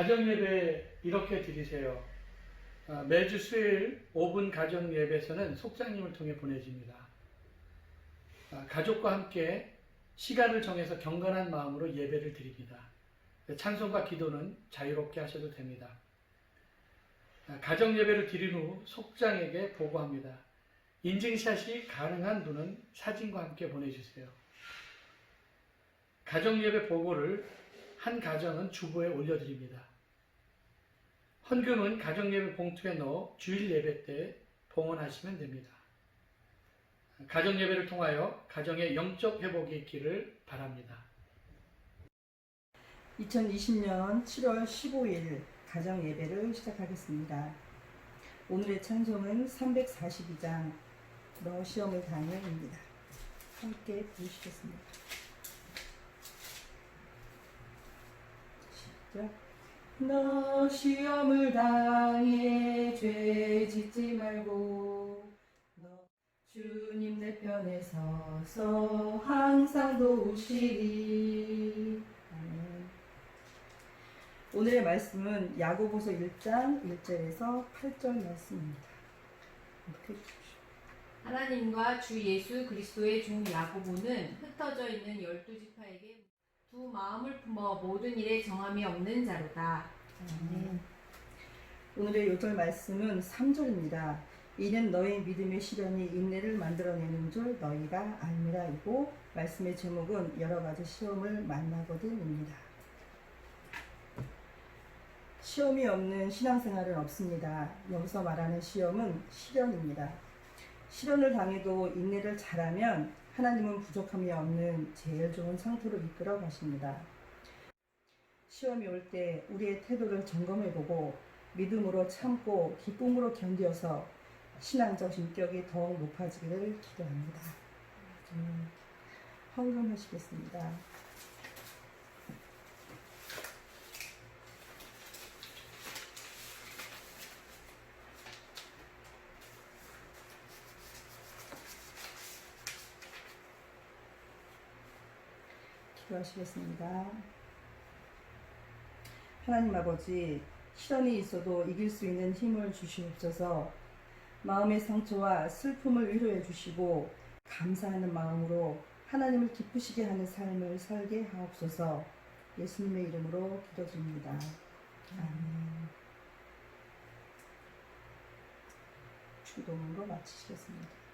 가정 예배 이렇게 드리세요. 아, 매주 수요일 5분 가정 예배에서는 속장님을 통해 보내집니다. 아, 가족과 함께 시간을 정해서 경건한 마음으로 예배를 드립니다. 찬송과 기도는 자유롭게 하셔도 됩니다. 아, 가정 예배를 드린 후 속장에게 보고합니다. 인증샷이 가능한 분은 사진과 함께 보내주세요. 가정 예배 보고를 한 가정은 주보에 올려드립니다. 헌금은 가정예배 봉투에 넣어 주일 예배 때 봉헌하시면 됩니다. 가정예배를 통하여 가정의 영적 회복이 있기를 바랍니다. 2020년 7월 15일 가정 예배를 시작하겠습니다. 오늘의 찬송은 342장 너 시험을 당해입니다. 함께 부르시겠습니다. 시작. 너 시험을 당해 죄 짓지 말고 너 주님 내 편에 서서 항상 도우시리. 오늘의 말씀은 야고보서 1장 1절에서 8절 말씀입니다. 하나님과 주 예수 그리스도의 종 야고보는 흩어져 있는 열두 지파에게 두 마음을 품어 모든 일에 정함이 없는 자로다. 아멘. 오늘의 요절 말씀은 3절입니다. 이는 너희 믿음의 시련이 인내를 만들어내는 줄 너희가 알미라이고 말씀의 제목은 여러 가지 시험을 만나거든입니다. 시험이 없는 신앙생활은 없습니다. 여기서 말하는 시험은 시련입니다. 시련을 당해도 인내를 잘하면 하나님은 부족함이 없는 제일 좋은 상태로 이끌어 가십니다. 시험이 올 때 우리의 태도를 점검해 보고 믿음으로 참고 기쁨으로 견디어서 신앙적 인격이 더욱 높아지기를 기도합니다. 저는 헌금하시겠습니다. 기도하시겠습니다. 하나님 아버지, 시련이 있어도 이길 수 있는 힘을 주시옵소서 마음의 상처와 슬픔을 위로해 주시고 감사하는 마음으로 하나님을 기쁘시게 하는 삶을 살게 하옵소서 예수님의 이름으로 기도드립니다. 아멘. 주동으로 마치시겠습니다.